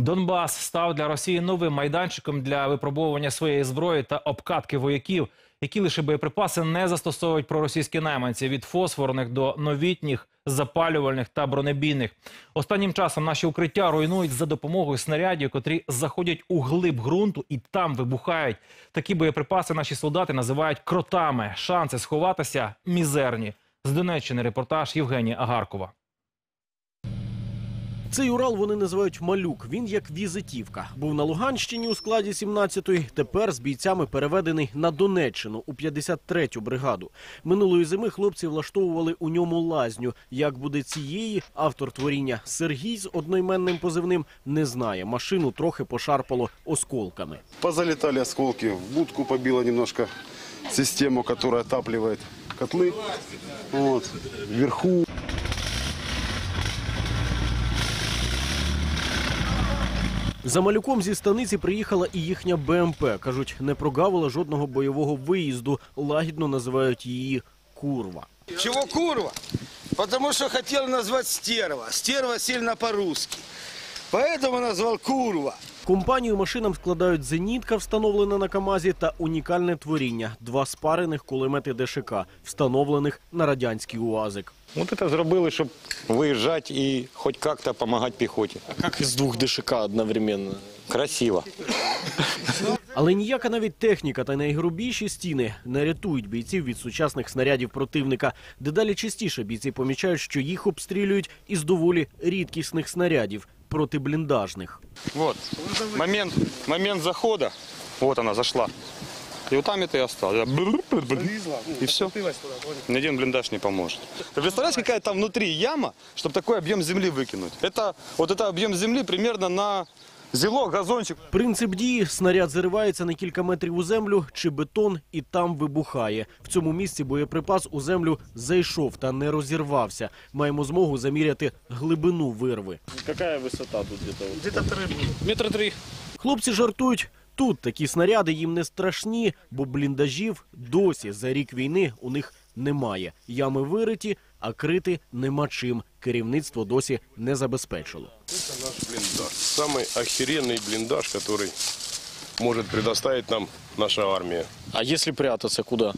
Донбас став для Росії новим майданчиком для випробовування своєї зброї та обкатки вояків, які лише боєприпаси не застосовують проросійські найманці від фосфорних до новітніх, запалювальних та бронебійних. Останнім часом наші укриття руйнують за допомогою снарядів, котрі заходять у глиб ґрунту і там вибухають. Такі боєприпаси наші солдати називають кротами. Шанси сховатися мізерні. З Донеччини репортаж Євгенія Агаркова. Цей Урал вони називають малюк. Він як візитівка. Був на Луганщині у складі 17-ї. Тепер з бійцями переведений на Донеччину у 53-ю бригаду. Минулої зими хлопці влаштовували у ньому лазню. Як буде цієї, автор творіння Сергій з одноіменним позивним не знає. Машину трохи пошарпало осколками. Позалетали осколки, в будку побило немножко систему, которая отапливает котлы. Вот. Вверху За малюком зі станиці приїхала і їхня БМП. кажуть, не прогавила жодного бойового виїзду. Лагідно називають її курва. Чого курва? Потому що хотіли назвати стерва. Стерва сильно по-русски. Поэтому назвал курва. Компанію машинам складають зенітка, встановлена на КАМАЗі, та унікальне творіння два спарених кулемети ДШК, встановлених на радянський УАЗик. Вот это зробили, щоб виїжджати і хоч як-то допомагати піхоті. Как из двух ДШК одновременно? Красиво. Але ніяка навіть техніка та найгрубіші стіни не рятують бійців від сучасних снарядів противника. Дедалі частіше бійці помічають, що їх обстрілюють із доволі рідкісних снарядів протибліндажних. Вот. Момент, момент захода. Вот она зашла. И вот там это и осталось. И все. Ни один блиндаж не поможет. Вы представляете, какая там внутри яма, чтобы такой объем земли выкинуть? Это, вот это объем земли примерно на зелок, газончик. Принцип дії снаряд заривається на кілька метрів у землю чи бетон і там вибухає. В цьому місці боєприпас у землю зайшов та не розірвався. Маємо змогу заміряти глибину вирви. Какая высота тут где-то? Метр три. Хлопці жартують. Тут такі снаряди їм не страшні, бо бліндажів досі за рік війни у них немає. Ями вириті, а крити нема чим. Керівництво досі не забезпечило наш блиндаж. Самый охеренный блиндаж, который может предоставить нам наша армия. А если прятаться, куда?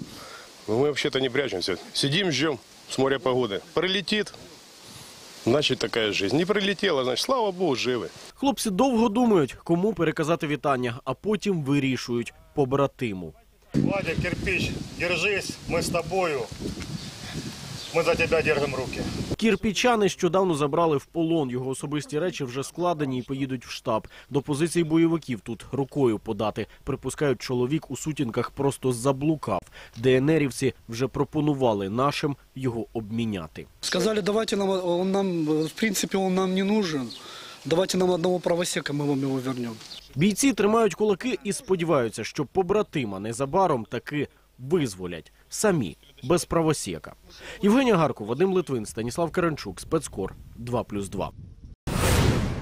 Но мы вообще-то не прячемся. Сидим, ждем с моря погоды. Прилетит, значит такая жизнь. Не прилетела, значит, слава богу, живы. Хлопці довго думають, кому переказати вітання, а потім вирішують побратиму. Вадя, кирпич, держись, мы с тобою. Мы за тебя держим руки. Кірпіча нещодавно забрали в полон. Його особисті речі вже складені і поїдуть в штаб. До позицій бойовиків тут рукою подати. Припускають, чоловік у сутінках просто заблукав. ДНРівці вже пропонували нашим його обміняти. Сказали, давайте нам, он нам, в принципе, он нам не нужен. Давайте нам одного правосека, мы вам его вернем. Бійці тримають кулаки і сподіваються, що побратима незабаром таки визволять самі без правосека. Євгенія Гарко, Вадим Литвин, Станіслав Каранчук, спецкор 2+,2.